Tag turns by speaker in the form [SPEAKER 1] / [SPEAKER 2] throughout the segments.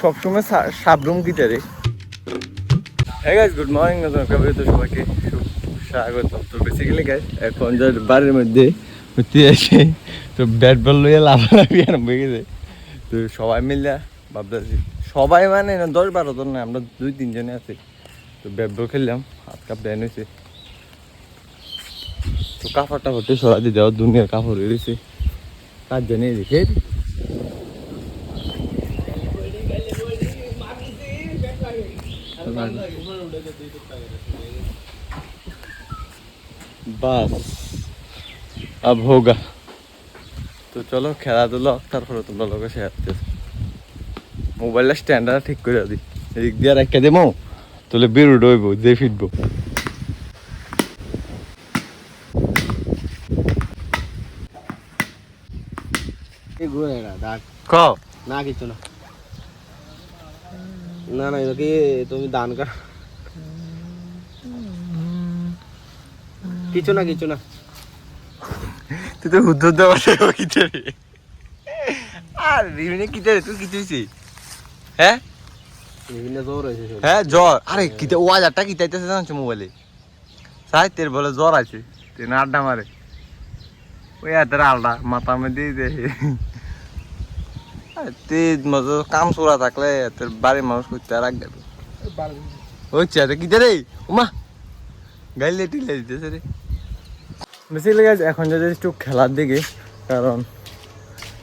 [SPEAKER 1] সবসময় সাবরুম গিতে রে। হ্যাঁ গাইজ গুড মর্নিং নতুন একটা ভিডিওতে সবাইকে স্বাগত। তো বেসিক্যালি গাইজ এখন যে বাড়ির মধ্যে ঘুরতে আসে তো ব্যাট বল লইয়া লাফালাফি আরম্ভ হয়ে গেছে তো সবাই মিলে ভাবতেছি সবাই মানে না দশ বারো জন না আমরা দুই তিনজনে আছি। তো ব্যাট বল খেললাম হাত কাপ ব্যান হয়েছে তো কাপড়টা হতে সরা দিয়ে দেওয়া দুনিয়ার কাপড় রয়েছে কাজ জানিয়ে দেখে বাস। আব হোগা। তো চলো খেলাধুলো তারপরে তোমরা লোকে শেয়ার মোবাইলটা স্ট্যান্ডার্ড ঠিক করে দিই এদিক দিয়ে রেখে দেবো তাহলে বেরো ডইব ফিরবো।
[SPEAKER 2] এই ঘুরে না
[SPEAKER 1] ক?
[SPEAKER 2] না কিছু না। না না এটা কি তুমি দান কর। কিছু না কিছু না।
[SPEAKER 1] তুই তো হুদ্দ দেওয়া কিতে আর কিতে রে তুই কিছু হ্যাঁ?
[SPEAKER 2] বিভিন্ন জোর হয়েছে
[SPEAKER 1] হ্যাঁ জ্বর। আরে কিতে ও হাজারটা কিতাইতেছে জানছো মোবাইলে সাহিত্যের বলে জ্বর আছে। তুই আড্ডা মারে। ওই হাতের আলডা মাথার মধ্যে কাম চোরা থাকলে তোর বাড়ির মানুষ করতে রাখবে ওই চেয়ারে কিতে রে? উমা গাইলে টিলে দিতেছে রে। বেসিক্যালি গাছ এখন যদি একটু খেলার দিকে কারণ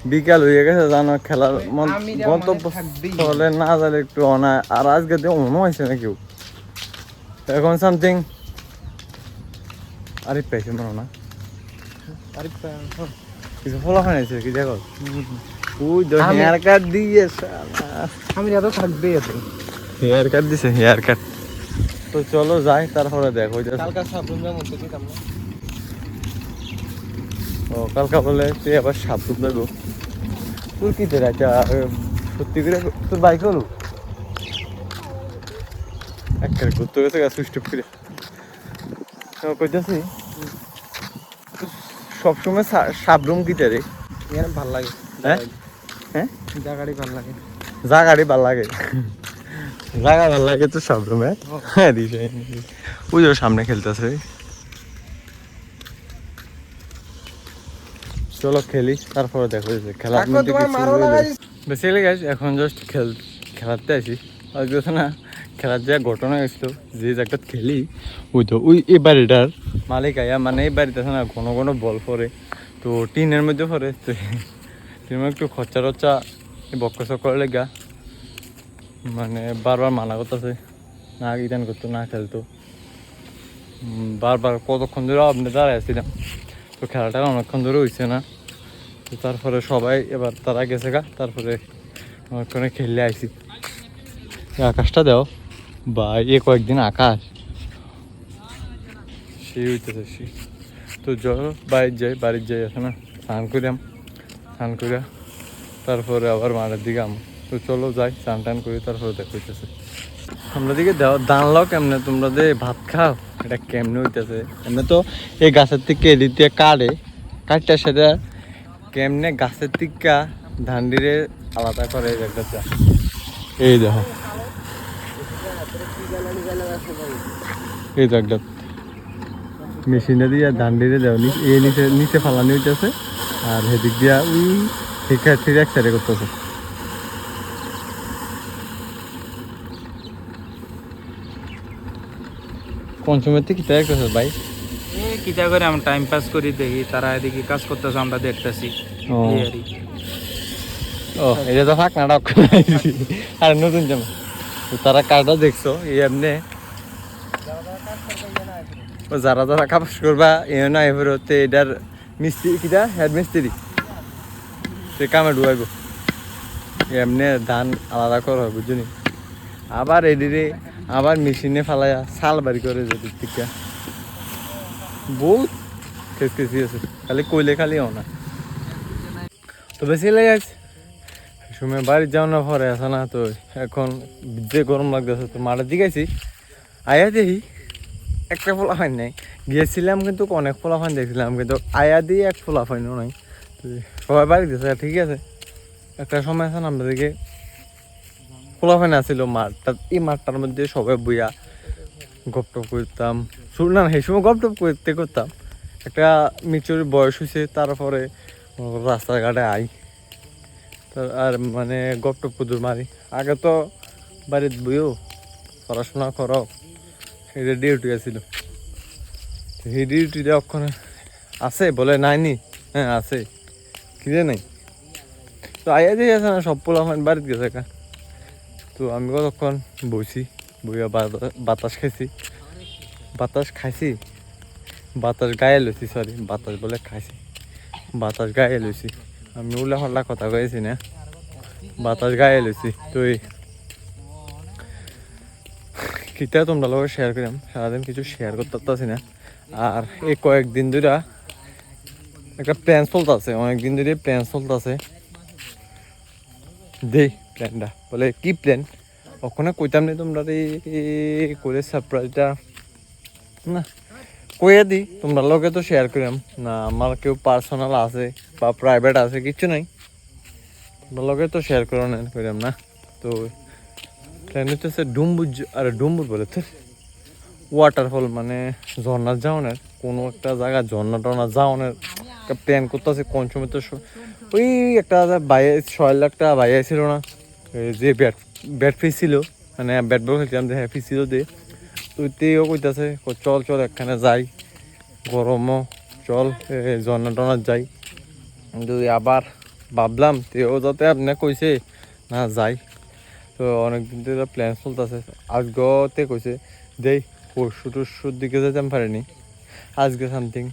[SPEAKER 1] বিকাল হয়ে গেছে জানো খেলার মন- গন্তব্য স্থলে না গেলে একটু অনায় আর আজকে তো মনে হয়েছে না কেউ এখন সামথিং আরে পেয়েছে মনে হয় না।
[SPEAKER 2] আরে পা-
[SPEAKER 1] কিছু ফলো হয়েছে কি দেখো। তো হেয়ার কাট দিয়ে
[SPEAKER 2] আমি এত
[SPEAKER 1] হেয়ার কাট দিছে হেয়ার কাট তো চলো যাই তারপরে দেখো
[SPEAKER 2] কালকা সাবরুম
[SPEAKER 1] ও কালকা বলে তুই আবার টুপ দেবো তোর কি একটা সত্যি করে তোর বাইক হলো? একটা ঘুরতে গেছে গা সুইচ টুপ করে। কইতেছি সবসময় সাবরুম কিতে রে?
[SPEAKER 2] ভালো লাগে।
[SPEAKER 1] হ্যাঁ?
[SPEAKER 2] জায়গাটাই ভালো লাগে।
[SPEAKER 1] জাগাড়ি ভালো লাগে। জাগা ভালো লাগে তো সব রুমে। হ্যাঁ ওই সামনে খেলতেছে। চলো খেলি তারপরে দেখো
[SPEAKER 2] guys।
[SPEAKER 1] বেসিক্যালি গাইস এখন জাস্ট খেল খেলাতে আসি। আর কিছু না খেলার যে ঘটনা হয়েছিল যে জায়গাটা খেলি ওই তো ওই এই বাড়িটার মালিক আয়া মানে এই বাড়িতে আছে না ঘন ঘন বল পড়ে। তো টিনের মধ্যে পড়ে তো টিনের একটু খরচা টরচা বক্ক চক্কর লেগা মানে বারবার মানা করতেছে না ইদান করতো না খেলতো। বারবার কতক্ষণ ধরে আপনি দাঁড়ায় আসছিলাম তো খেলাটা অনেকক্ষণ ধরে হয়েছে না। তো তারপরে সবাই এবার তারা গেছে গা। তারপরে অনেকক্ষণে খেললে আইসি আকাশটা দাও। বা এ কয়েকদিন আকাশ। সে হইতেছে সে। তো জল বাড়ির যাই বাড়ির যাই আছে না। স্নান করিলাম স্নান করিয়া তারপরে আবার মাঠের দিকে আম তো চলো যাই স্নান টান করি, তারপরে দেখ আমরা দিকে দাও দান লাও কেমনে? তোমরা যে ভাত খাও, এটা কেমনে হইতেছে? এমনি তো এই গাছের থেকে এদিক দিয়ে কাটে কাটটা সেটা কেমনে গাছের থেকে ধান দিয়ে আলাদা করে এই দেখো। এই তো মেশিনে দিয়ে ধান দিয়ে দেও নি- এই নিচে নিচে ফালানি হইতেছে, আর সেদিক দিয়া উই ঠিক আছে ঠিক এক সাইডে করতেছে। সময় থেকে কি করতেছে ভাই?
[SPEAKER 3] কিতা করে আমরা টাইম পাস করি দেখি তারা এদিকে কাজ করতেছে আমরা দেখতেছি।
[SPEAKER 1] ও। এটা তো ফাঁক নাটক আর নতুন জামা। তারা কাজটা দেখছ এই এমনি। যারা যারা কাপাস করবা এ না এবার হতে এটার মিস্ত্রি কিটা হেড মিস্ত্রি সে কামে ডুবাইব। এমনি ধান আলাদা করা হয়, বুঝলি আবার এদিকে আবার মেশিনে ফালাইয়া সাল বাড়ি করে যদি টিকা। বহুত খেসখেসি আছে, খালি কইলে খালি না। তো বেশি লেগে আছে। সময় বাড়ির যাও না পরে আসে না তো এখন যে গরম লাগতেছে, তো মাঠের দিকে আছি আয়া দেখি একটা ফলাফাইন নাই। গিয়েছিলাম কিন্তু অনেক ফলাফাইন দেখছিলাম, কিন্তু আয়া দিয়ে এক ফলাফাইনও নাই। তো সবাই বাড়ি দিয়েছে ঠিক আছে? একটা সময় আছে না, আমাদেরকে খোলা ফাইন আছিল মাঠটা এই মাঠটার মধ্যে সবাই বইয়া গপ টপ করতাম না সেই সময় গপ টপ করতে করতাম। একটা মিচুর বয়স হয়েছে তারপরে রাস্তাঘাটে আই। আর মানে গপ টপ কুদুর মারি। আগে তো বাড়িতে বইও পড়াশোনা করো এটা ডিউটি আছিল সেই ডিউটিটা ওখানে আছে বলে নাইনি? হ্যাঁ আছে। যে নাই? তো আইয়া দিয়ে আছে না, সব পোলা বাড়িতে গেছে কা তো আমি কতক্ষণ বসি বইয়া বাতাস খাইছি। বাতাস খাইছি? বাতাস গায়ে লইছি সরি বাতাস বলে খাইছি। বাতাস গায়ে লইছি আমি উল্লা হল্লা কথা কয়েছি না? বাতাস গায়ে লইছি তো এই কিতা তোমরা লোক শেয়ার করিম সারাদিন কিছু শেয়ার করতে না। আর এই কয়েকদিন ধরে একটা প্ল্যান চলতেছে অনেকদিন ধরে প্ল্যান চলতেছে দেই প্ল্যানটা বলে কি প্ল্যান ওখানে কইতাম নি তোমরা করে সারপ্রাইজটা না, কইয়া দি, তোমরা লগে তো শেয়ার করিম। না, আমার কেউ পার্সোনাল আছে বা প্রাইভেট আছে কিছু নাই। তোমরা লগে তো শেয়ার করো না করিম না। তো প্ল্যান হচ্ছে ডুম্বুজ আর ডুম্বুর বলে তো। ওয়াটারফল মানে ঝর্ণার যাওনের কোনো একটা জায়গা ঝর্ণা টর্ণা যাওনের একটা প্ল্যান করতেছে কোন সময় তো ওই একটা বাইরে ছয় টাকা বাইরে ছিল না যে ব্যাট ব্যাট ফিস ছিল মানে ব্যাট বল খেলছিলাম, যে হ্যাঁ ফিস ছিল দিয়ে তো তেও কইতাছে চল চল, একখানে যাই, গরমও, চল ঝর্ণা টর্ণা যাই। কিন্তু আবার ভাবলাম তেও যাতে আপনি কইছে, না যাই। তো অনেকদিন ধরে প্ল্যান চলতেছে। আজগতে কইছে, দেই পরশু টরশুর দিকে যেতে আমি পারিনি। আজকে সামথিং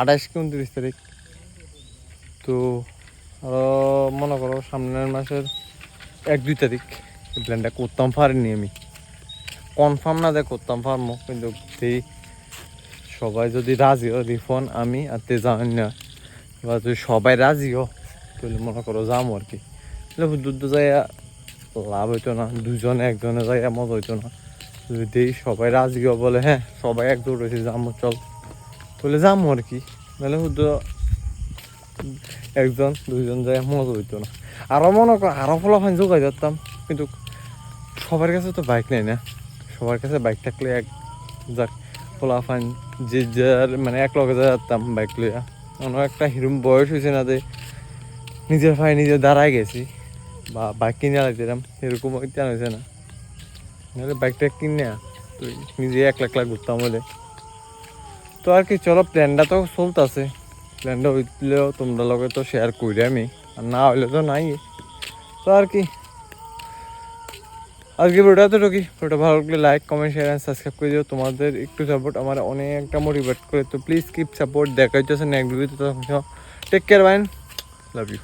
[SPEAKER 1] আঠাশ কি উনত্রিশ তারিখ। তো আরও মনে করো সামনের মাসের এক, দুই তারিখ। প্ল্যানটা করতাম, পারিনি আমি। কনফার্ম না দেয় করতাম, পারব। কিন্তু সেই সবাই যদি রাজি হয়, রিফন, আমি আর তে যাবেন না এবার যদি সবাই রাজি হো তাহলে মনে করো যাব আর কি। দূর যাইয়া লাভ হইতো না, দুজনে একজনে যাইয়া মজা হইতো না। যদি সবাই রাজি হয় বলে হ্যাঁ সবাই একজোট হয়েছে যাব চল। বলে যাব আর কি। নাহলে শুধু একজন, দুইজন যায়, মজা হইতো না। আরও মনে কর আরও ফলাফান যোগাই যেতাম কিন্তু সবার কাছে তো বাইক নেই না। সবার কাছে বাইক থাকলে এক যাক ফলাফান যে যার মানে এক লগে যেতাম বাইক লইয়া। অন্য একটা হিরুম বয়স হয়েছে না যে নিজের ভাই নিজে দাঁড়ায় গেছি। বা বাইক কিনে লাগছিলাম এরকম ইত্যান হয়েছে না। নাহলে বাইকটা কিনে তুই নিজে এক লাখ লাখ ঘুরতাম বলে। তো আর কি, চলো প্ল্যানটা তো চলতেছে। প্ল্যানটা হইলেও তোমরা লগে তো শেয়ার করি আমি, আর না হইলে তো নাই। তো আর কি, আজকে ভিডিওটা তো ঢুকি ভিডিওটা ভালো লাগলে like comment share and subscribe করে দিও। তোমাদের একটু সাপোর্ট আমার অনেকটা মোটিভেট করে। তো প্লিজ কিপ সাপোর্ট দেখা হইতেছে নেক্সট ভিডিওতে take care bye love you